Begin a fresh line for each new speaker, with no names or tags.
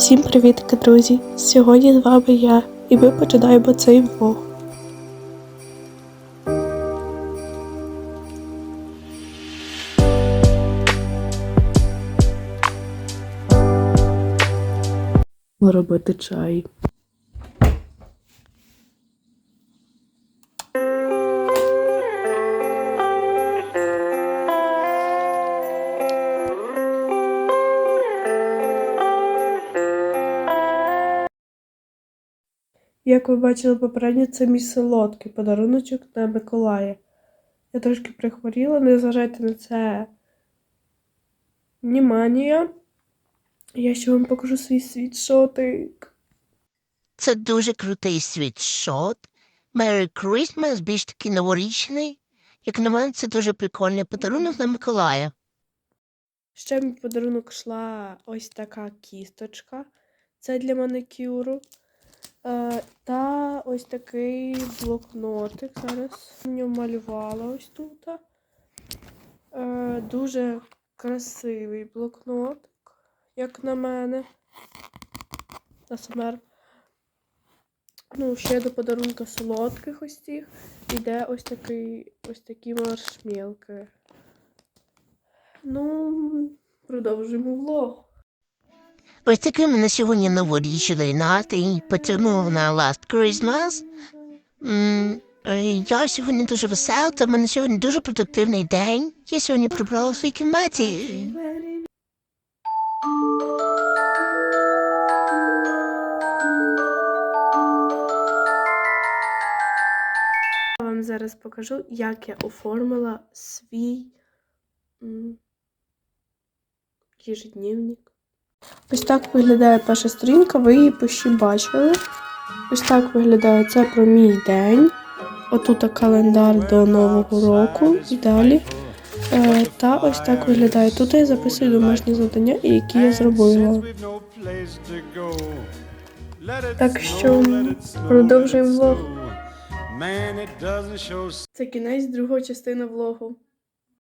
Всім привітки, друзі! Сьогодні з вами я, і ми починаємо цей влог. Робити чай. Як ви бачили попередньо, це мій солодкий подаруночок на Миколая. Я трошки прихворіла, не зважайте на це. Внимання. Я ще вам покажу свій світшотик.
Це дуже крутий світшот. Merry Christmas, більш такий новорічний. Як на мене, це дуже прикольний подарунок на Миколая.
Ще мій подарунок йшла ось така кісточка. Це для манікюру. Е, та ось такий блокнотик. Зараз в ньому малювала ось тут. Е, дуже красивий блокнотик, як на мене. АСМР. Ну, ще до подарунка солодких ось цих іде ось такий ось такі маршмелки. Ну, продовжуємо влог.
Ось такий мене сьогодні новорічний настрій потягнув на Last Christmas. М, е, Я сьогодні дуже весела, та в мене сьогодні дуже продуктивний день. Я сьогодні прибрала в своїй кімнаті.
Я вам зараз покажу, як я оформила свій м. Ось так виглядає перша сторінка, ви її ще бачили. Ось так виглядає це про мій день. Отут календар до Нового року і далі. Е, та ось так виглядає. Тут я записую домашні завдання, які я зробила.
Так що продовжуємо влог.
Це кінець другої частини влогу.